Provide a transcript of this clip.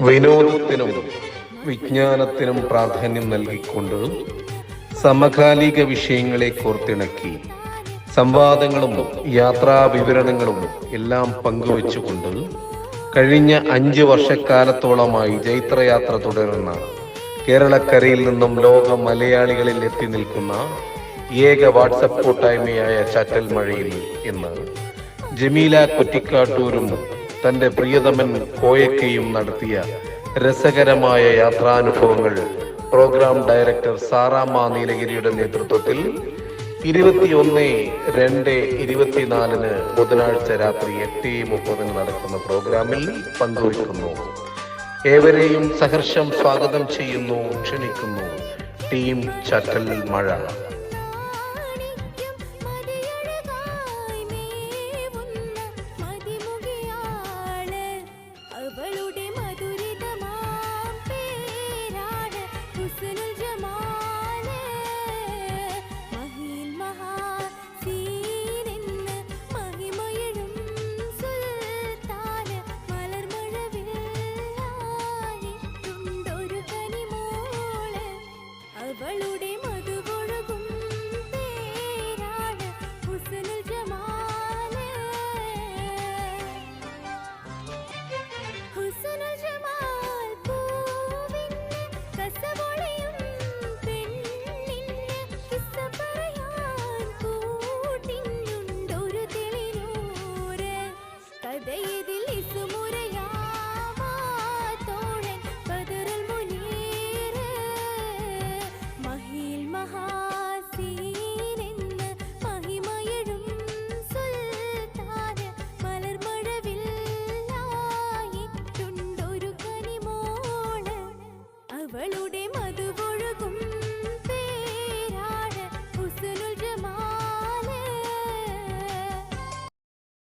വിനോദത്തിനും വിജ്ഞാനത്തിനും പ്രാധാന്യം നൽകിക്കൊണ്ട് സമകാലിക വിഷയങ്ങളെ കോർത്തിണക്കി സംവാദങ്ങളും യാത്രാ വിവരണങ്ങളും എല്ലാം പങ്കുവച്ചുകൊണ്ട് കഴിഞ്ഞ അഞ്ച് വർഷക്കാലത്തോളമായി ജൈത്രയാത്ര തുടരുന്ന കേരളക്കരയിൽ നിന്നും ലോക മലയാളികളിൽ എത്തി നിൽക്കുന്ന ഏക വാട്സപ്പ് കൂട്ടായ്മയായ ചാറ്റൽ മഴയിൽ എന്ന് ജമീല കൊറ്റിക്കാട്ടൂരും തന്റെ പ്രിയതമൻ കോയക്കയും നടത്തിയ രസകരമായ യാത്രാനുഭവങ്ങൾ പ്രോഗ്രാം ഡയറക്ടർ സാറാമ്മ നീലഗിരിയുടെ നേതൃത്വത്തിൽ ഇരുപത്തിയൊന്ന് രണ്ട് ഇരുപത്തിനാലിന് ബുധനാഴ്ച രാത്രി എട്ട് മുപ്പതിന് നടക്കുന്ന പ്രോഗ്രാമിൽ പങ്കുവയ്ക്കുന്നു. ഏവരെയും സഹർഷം സ്വാഗതം ചെയ്യുന്നു ക്ഷണിക്കുന്നു. ടീം ചട്ടൽ മഴ. பேசுமுறை